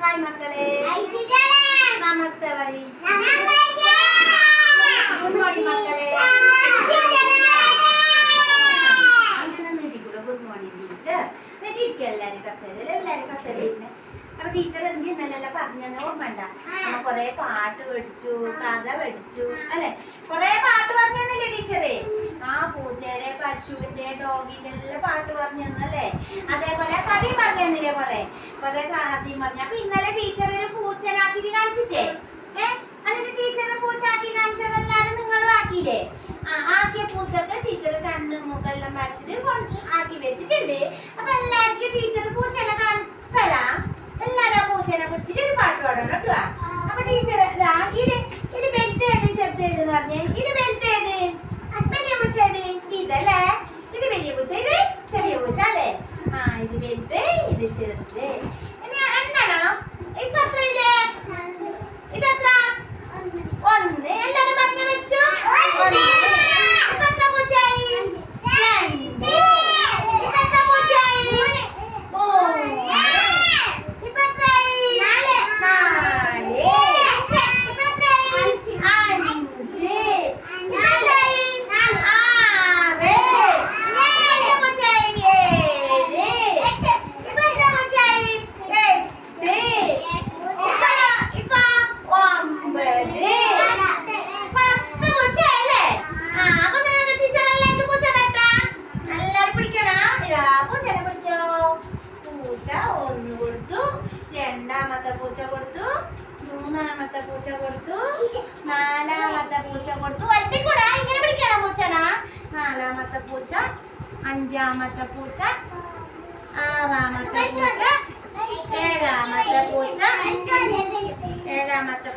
Hi മക്കളെ. നമസ്തേ വരി. Good morning മക്കളെ. ഗുഡ് മോർണിംഗ് ടീച്ചർ എന്നിട്ട് ഇരിക്കുക എല്ലാവരും കസേരയിൽ എല്ലാവരും കസേരയിൽ അപ്പൊ ടീച്ചർ എന്ത് ഇന്നലല്ല പറഞ്ഞത് നമ്മ കൊറേ പാട്ട് പഠിച്ചു കഥ പഠിച്ചു അല്ലെ? കൊറേ പാട്ട് പറഞ്ഞല്ലേ ടീച്ചറെ ആ പൂച്ചേരെ പശുവിന്റെ ഡോഗിന്റെ എല്ലാം പാട്ട് പറഞ്ഞു തന്നല്ലേ അതേപോലെ കഥയും പറഞ്ഞു തന്നില്ലേ കൊറേ? കൊറേ കഥയും പറഞ്ഞു അപ്പൊ ഇന്നലെ ടീച്ചർ ഒരു പൂച്ചനാക്കി കാണിച്ചിട്ടേ? ഏ? എന്നിട്ട് ടീച്ചറിന് പൂച്ച ആക്കി കാണിച്ചതല്ലാതെ നിങ്ങളും ആക്കിയില്ലേ? ആ ആക്കിയ പൂച്ചക്ക് ടീച്ചർ കണ്ണ് മുകളെല്ലാം വരച്ചിട്ട് ആക്കി വെച്ചിട്ടുണ്ട്. അപ്പൊ എല്ലാവർക്കും ടീച്ചർ പൂച്ചനെ തരാം. എല്ലാരും ആ പൂച്ചനെ പിടിച്ചിട്ട് ഒരു പാട്ട് പാടണം കേട്ടോ. അപ്പൊ ടീച്ചർ ഇതാ ഇത് ഇത് ബെൽറ്റ് ഏത്? ചെറുത് ഏത് പറഞ്ഞേ? ഇത് ബെൽറ്റ് രണ്ടാമത്തെ പൂച്ച കൊടുത്തു മൂന്നാമത്തെ പൂച്ച കൊടുത്തു നാലാമത്തെ പൂച്ച കൊടുത്തു. വലത്തിക്കൂടാ ഇങ്ങനെ പിടിക്കണം പൂച്ചനാ? നാലാമത്തെ പൂച്ച അഞ്ചാമത്തെ പൂച്ച ആറാമത്തെ പൂച്ച ഏഴാമത്തെ പൂച്ച ഏഴാമത്തെ